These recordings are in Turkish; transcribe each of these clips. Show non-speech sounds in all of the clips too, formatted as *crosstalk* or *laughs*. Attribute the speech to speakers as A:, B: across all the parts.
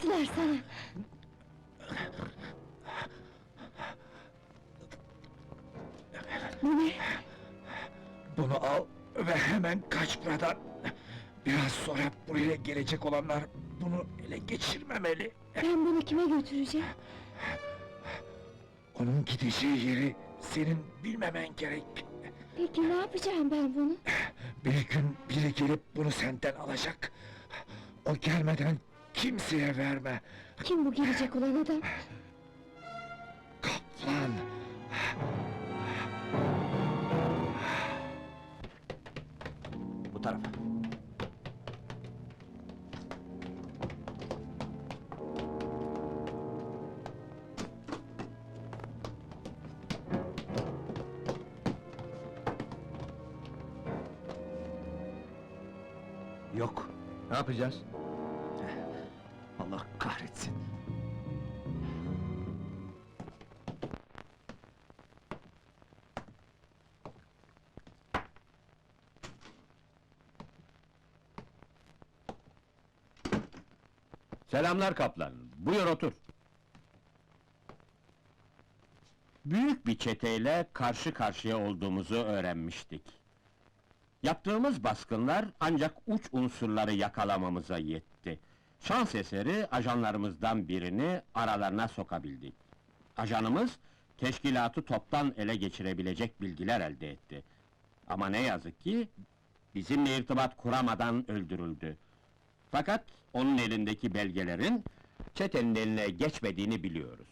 A: çıkarsana. Bu ne?
B: Bunu al ve hemen kaç buradan. Biraz sonra buraya gelecek olanlar bunu ele geçirmemeli.
A: Ben bunu kime götüreceğim?
B: Onun gideceği yeri senin bilmemen gerek.
A: Peki ne yapacağım ben bunu?
B: Bir gün biri gelip bunu senden alacak. O gelmeden kimseye verme.
A: Kim bu gelecek olan adam?
B: Kaplan.
C: Bu tarafa. Yok.
D: Ne yapacağız? Selamlar kaplan. Buyur otur. Büyük bir çeteyle karşı karşıya olduğumuzu öğrenmiştik. Yaptığımız baskınlar ancak uç unsurları yakalamamıza yetti. Şans eseri ajanlarımızdan birini aralarına sokabildik. Ajanımız, teşkilatı toptan ele geçirebilecek bilgiler elde etti. Ama ne yazık ki, bizimle irtibat kuramadan öldürüldü. Fakat onun elindeki belgelerin çetenin eline geçmediğini biliyoruz.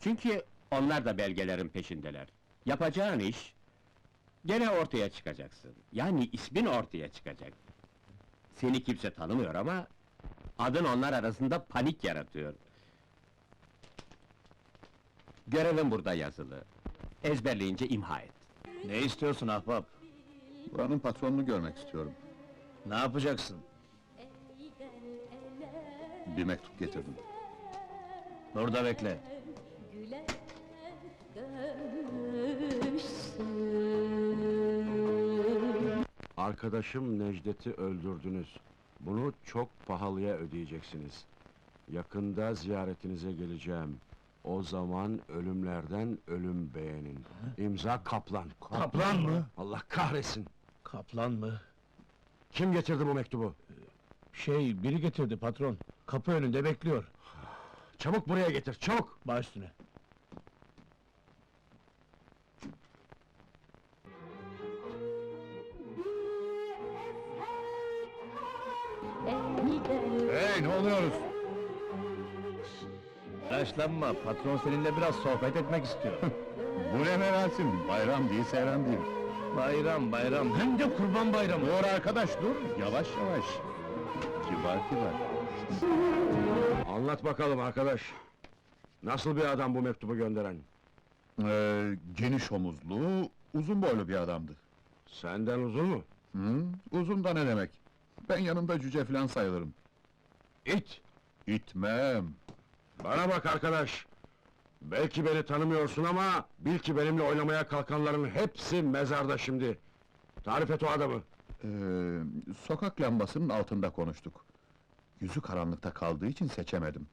D: Çünkü onlar da belgelerin peşindeler. Yapacağın iş gene ortaya çıkacaksın. Yani ismin ortaya çıkacak. Seni kimse tanımıyor ama adın onlar arasında panik yaratıyor. Görevin burada yazılı. Ezberleyince imha et.
E: Ne istiyorsun ahbap?
F: Buranın patronunu görmek istiyorum.
E: Ne yapacaksın?
F: Bir mektup getirdim.
E: Burada bekle.
G: Arkadaşım Necdet'i öldürdünüz. Bunu çok pahalıya ödeyeceksiniz. Yakında ziyaretinize geleceğim. O zaman ölümlerden ölüm beğenin. İmza Kaplan.
E: Kaplan mı?
G: Allah kahretsin!
E: Kaplan mı?
G: Kim getirdi bu mektubu?
E: Şey, biri getirdi patron. Kapı önünde bekliyor.
G: Çabuk buraya getir, çabuk!
E: Baş üstüne.
F: Hey ne oluyoruz?
E: Telaşlanma, patron seninle biraz sohbet etmek istiyor.
F: Bu ne merasim? Bayram değil seyran değil.
E: bayram, bayram, hem de kurban bayramı.
F: Dur arkadaş dur. Yavaş yavaş. Kibar kibar.
G: Anlat bakalım arkadaş. Nasıl bir adam bu mektubu gönderen?
F: Ee, geniş omuzlu, uzun boylu bir adamdı.
G: Senden uzun mu?
F: Hı? Uzun da ne demek? Ben yanında cüce falan sayılırım.
G: İt!
F: İtmem.
G: Bana bak arkadaş! Belki beni tanımıyorsun ama bil ki benimle oynamaya kalkanların hepsi mezarda şimdi. Tarif et o adamı.
F: Ee, sokak lambasının altında konuştuk. Yüzü karanlıkta kaldığı için seçemedim.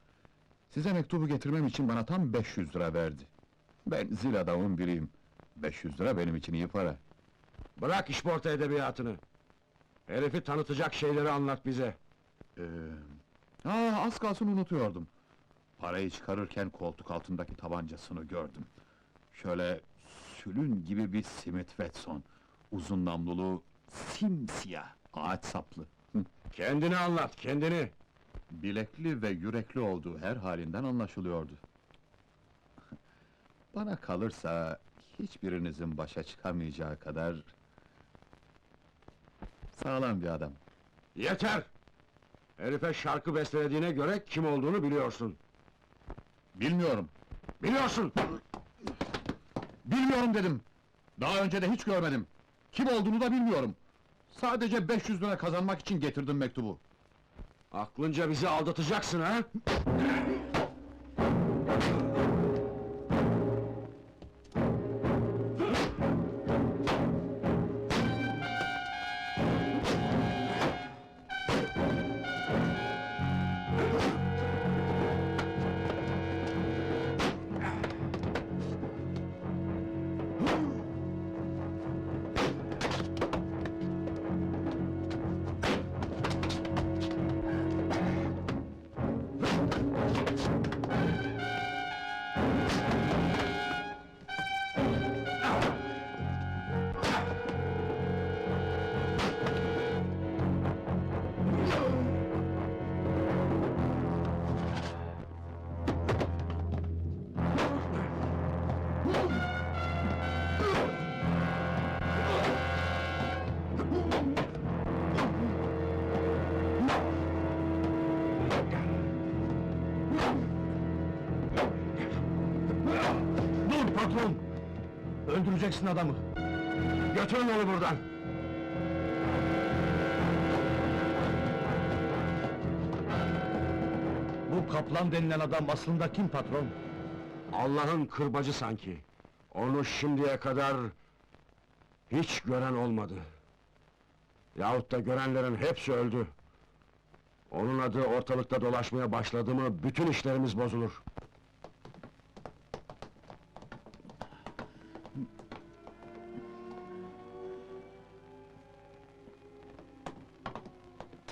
F: Size mektubu getirmem için bana tam 500 lira verdi. Ben zil adamın biriyim. 500 lira benim için iyi para.
G: Bırak işporta edebiyatını. Herifi tanıtacak şeyleri anlat bize.
F: Ee, aa, az kalsın unutuyordum. Parayı çıkarırken koltuk altındaki tabancasını gördüm. Şöyle sülün gibi bir Smith Wesson. Uzun namlulu, simsiyah, ağaç saplı.
G: Kendini anlat, kendini.
F: Bilekli ve yürekli olduğu her halinden anlaşılıyordu. *laughs* Bana kalırsa hiçbirinizin başa çıkamayacağı kadar sağlam bir adam.
G: Yeter! Herife şarkı beslediğine göre kim olduğunu biliyorsun.
F: Bilmiyorum.
G: Biliyorsun!
F: Bilmiyorum dedim. Daha önce de hiç görmedim. Kim olduğunu da bilmiyorum. Sadece 500 lira kazanmak için getirdim mektubu.
G: Aklınca bizi aldatacaksın ha?
E: Öldüreceksin adamı!
G: Götürün onu buradan!
E: Bu kaplan denilen adam aslında kim patron?
G: Allah'ın kırbacı sanki. Onu şimdiye kadar hiç gören olmadı. Yahut da görenlerin hepsi öldü. Onun adı ortalıkta dolaşmaya başladı mı bütün işlerimiz bozulur.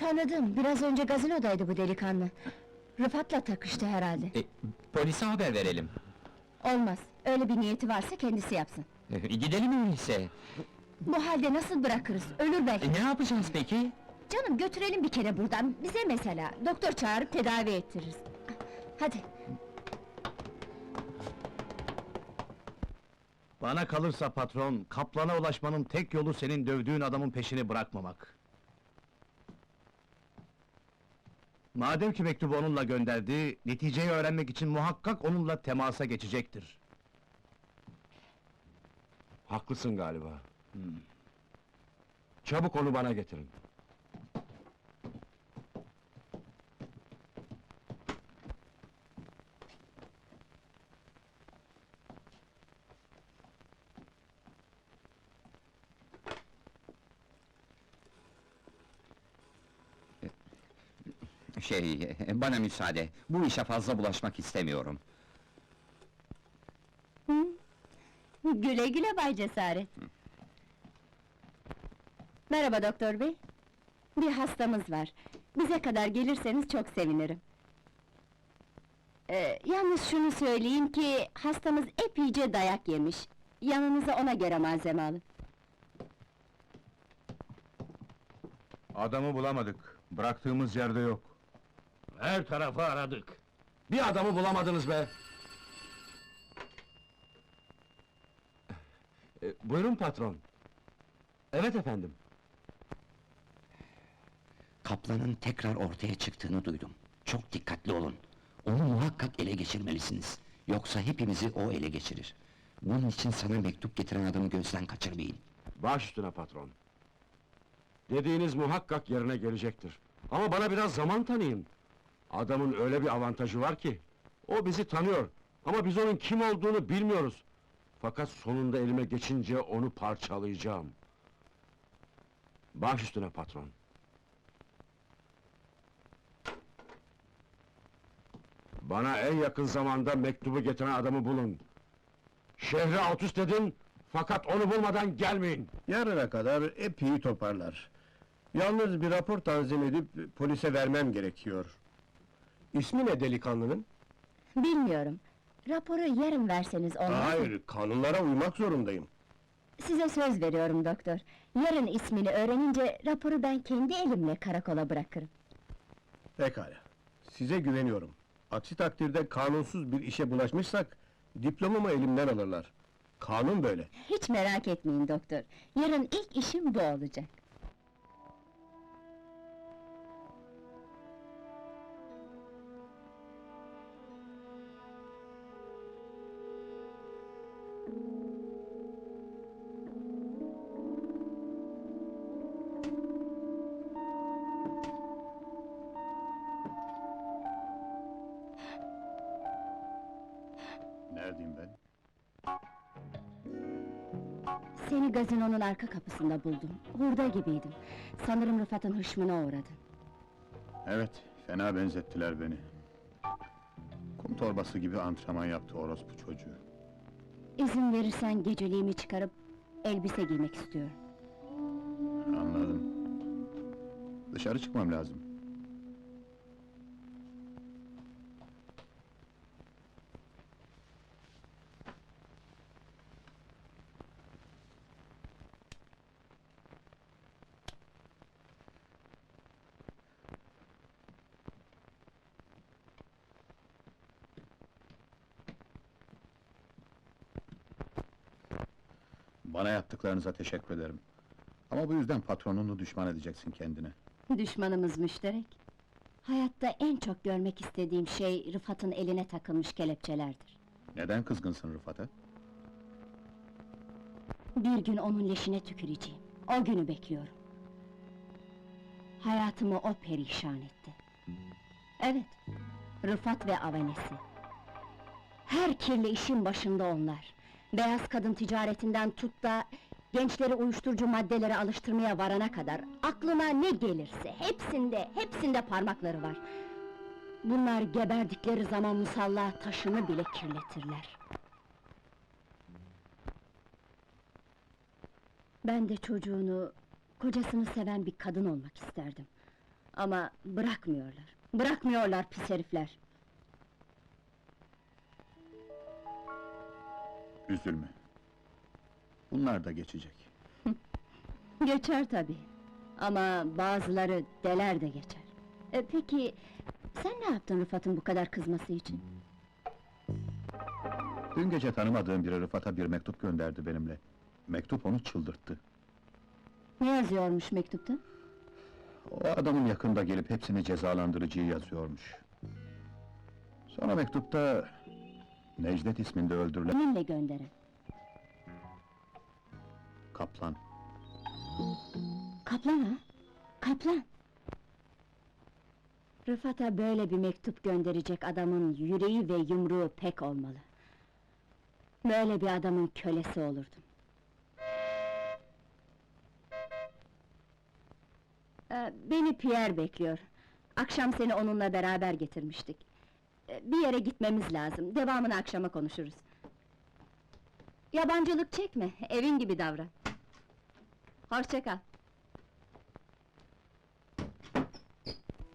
A: Tanıdım, biraz önce gazinodaydı bu delikanlı. Rıfat'la takıştı herhalde.
C: E, polise haber verelim.
A: Olmaz, öyle bir niyeti varsa kendisi yapsın.
C: E, gidelim öyleyse.
A: Bu halde nasıl bırakırız, ölür belki.
C: E, ne yapacağız peki?
A: Canım götürelim bir kere buradan, bize mesela. Doktor çağırıp tedavi ettiririz. Hadi,
E: Bana kalırsa patron, kaplana ulaşmanın tek yolu senin dövdüğün adamın peşini bırakmamak. Madem ki mektubu onunla gönderdi, neticeyi öğrenmek için muhakkak onunla temasa geçecektir.
G: Haklısın galiba. Çabuk onu bana getirin.
H: Şey, *laughs* bana müsaade. Bu işe fazla bulaşmak istemiyorum.
A: güle güle Bay Cesaret. Merhaba doktor bey. Bir hastamız var. Bize kadar gelirseniz çok sevinirim. Ee, yalnız şunu söyleyeyim ki, hastamız epeyce dayak yemiş. Yanınıza ona göre malzeme alın.
E: Adamı bulamadık, bıraktığımız yerde yok. Her tarafı aradık.
G: Bir adamı bulamadınız be! E, buyurun patron. Evet efendim.
H: Kaplanın tekrar ortaya çıktığını duydum. Çok dikkatli olun. Onu muhakkak ele geçirmelisiniz. Yoksa hepimizi o ele geçirir. Bunun için sana mektup getiren adamı gözden kaçırmayın.
G: Baş üstüne patron. Dediğiniz muhakkak yerine gelecektir. Ama bana biraz zaman tanıyın. Adamın öyle bir avantajı var ki... ...o bizi tanıyor. Ama biz onun kim olduğunu bilmiyoruz. Fakat sonunda elime geçince onu parçalayacağım. Baş üstüne patron. Bana en yakın zamanda mektubu getiren adamı bulun. Şehre alt üst edin, fakat onu bulmadan gelmeyin.
I: Yarına kadar epey toparlar. Yalnız bir rapor tanzim edip polise vermem gerekiyor. İsmi ne delikanlının?
A: Bilmiyorum. Raporu yarın verseniz olmaz mı?
I: Hayır, kanunlara uymak zorundayım.
A: Size söz veriyorum doktor. Yarın ismini öğrenince raporu ben kendi elimle karakola bırakırım.
I: Pekala, size güveniyorum. Aksi takdirde kanunsuz bir işe bulaşmışsak, diplomamı elimden alırlar. Kanun böyle.
A: Hiç merak etmeyin doktor. Yarın ilk işim bu olacak.
F: Neredeyim ben?
A: Seni gazinonun arka kapısında buldum. Hurda gibiydim. Sanırım Rıfat'ın hışmına uğradın.
F: Evet, fena benzettiler beni. Kum torbası gibi antrenman yaptı orospu çocuğu.
A: İzin verirsen geceliğimi çıkarıp elbise giymek istiyorum.
F: Anladım. Dışarı çıkmam lazım. Bana yaptıklarınıza teşekkür ederim. Ama bu yüzden patronunu düşman edeceksin kendine.
A: Düşmanımız müşterek. Hayatta en çok görmek istediğim şey Rıfat'ın eline takılmış kelepçelerdir.
F: Neden kızgınsın Rıfat'a?
A: Bir gün onun leşine tüküreceğim. O günü bekliyorum. Hayatımı o perişan etti. Evet, Rıfat ve avanesi. Her kirli işin başında onlar. Beyaz kadın ticaretinden tut da... ...gençleri uyuşturucu maddelere alıştırmaya varana kadar... ...aklına ne gelirse, hepsinde, hepsinde parmakları var. Bunlar geberdikleri zaman musalla taşını bile kirletirler. Ben de çocuğunu, kocasını seven bir kadın olmak isterdim. Ama bırakmıyorlar, bırakmıyorlar pis herifler.
F: Üzülme. Bunlar da geçecek. *laughs*
A: Geçer tabii. Ama bazıları deler de geçer. E, peki, sen ne yaptın Rıfat'ın bu kadar kızması için?
F: Dün gece tanımadığım biri Rıfat'a bir mektup gönderdi benimle. Mektup onu çıldırttı.
A: Ne yazıyormuş mektupta?
F: O adamın yakında gelip hepsini cezalandırıcıyı yazıyormuş. Sonra mektupta... Necdet isminde öldürülen
A: Kiminle gönderen?
F: kaplan.
A: Kaplan ha? Kaplan! Rıfat'a böyle bir mektup gönderecek adamın yüreği ve yumruğu pek olmalı. Böyle bir adamın kölesi olurdum. Ee, beni Pierre bekliyor. Akşam seni onunla beraber getirmiştik. Ee, bir yere gitmemiz lazım, devamını akşama konuşuruz. Yabancılık çekme, evin gibi davran. Hoşça kal.